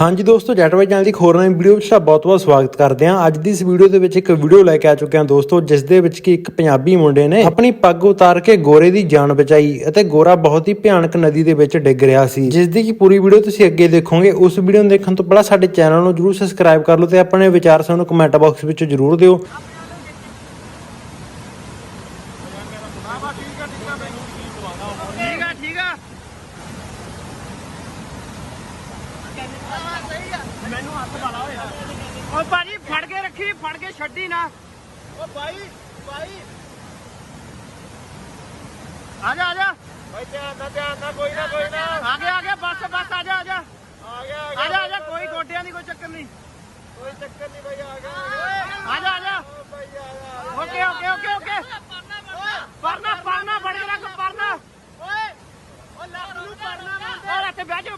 ਹਾਂਜੀ ਦੋਸਤੋ ਜੈਟਵਾਈ ਚੈਨਲ ਦੀ ਹੋਰ ਨਵੀਂ ਵੀਡੀਓ ਵਿੱਚ ਤੁਹਾਡਾ ਬਹੁਤ-ਬਹੁਤ ਸਵਾਗਤ ਕਰਦੇ ਹਾਂ। ਅੱਜ ਦੀ ਇਸ ਵੀਡੀਓ ਦੇ ਵਿੱਚ ਇੱਕ ਵੀਡੀਓ ਲੈ ਕੇ ਆ ਚੁੱਕੇ ਹਾਂ ਦੋਸਤੋ, ਜਿਸ ਦੇ ਵਿੱਚ ਕਿ ਇੱਕ ਪੰਜਾਬੀ ਮੁੰਡੇ ਨੇ ਆਪਣੀ ਪੱਗ ਉਤਾਰ ਕੇ ਗੋਰੇ ਦੀ ਜਾਨ ਬਚਾਈ ਅਤੇ ਗੋਰਾ ਬਹੁਤ ਹੀ ਭਿਆਨਕ ਨਦੀ ਦੇ ਵਿੱਚ ਡਿੱਗ ਰਿਹਾ ਸੀ। ਜਿਸ ਦੀ ਕਿ ਪੂਰੀ ਵੀਡੀਓ ਤੁਸੀਂ ਅੱਗੇ ਦੇਖੋਗੇ, ਉਸ ਵੀਡੀਓ ਨੂੰ ਦੇਖਣ ਤੋਂ ਪਹਿਲਾਂ ਸਾਡੇ ਚੈਨਲ ਨੂੰ ਜਰੂਰ ਸਬਸਕ੍ਰਾਈਬ ਕਰ ਲਓ ਤੇ ਆਪਣੇ ਵਿਚਾਰ ਸਾਨੂੰ ਕਮੈਂਟ ਬਾਕਸ ਵਿੱਚ ਜਰੂਰ ਦਿਓ। ਠੀਕ ਆ ਠੀਕ ਆ ਮੈਨੂੰ ਹੱਥ ਵਾਲਾ ਹੋਇਆ ਓ ਭਾਜੀ ਫੜ ਕੇ ਰੱਖੀ ਫੜ ਕੇ ਛੱਡੀ ਨਾ। ਓ ਭਾਈ ਭਾਈ ਆ ਜਾ ਆ ਜਾ। ਭਾਈ ਧਿਆਨ ਨਾਲ ਧਿਆਨ ਨਾਲ ਕੋਈ ਨਾ ਕੋਈ ਨਾ ਆ ਗਿਆ ਆ ਗਿਆ ਬਸ ਬਸ ਆ ਜਾ ਆ ਜਾ। ਆ ਗਿਆ ਆ ਜਾ ਆ ਜਾ ਕੋਈ ਗੋਡਿਆਂ ਦੀ ਕੋਈ ਚੱਕਰ ਨਹੀਂ। ਕੋਈ ਚੱਕਰ ਨਹੀਂ ਭਾਈ ਆ ਗਿਆ। ਆ ਜਾ ਆ ਜਾ ਓਕੇ ਓਕੇ ਓਕੇ ਓਕੇ। ਪਰਨਾ ਪਰਨਾ ਫੜ ਕੇ ਰੱਖ ਪਰਨਾ ਓਏ ਓ ਲੱਕ ਨੂੰ ਪਰਨਾ ਓਏ ਇੱਥੇ ਬਹਿ ਜਾ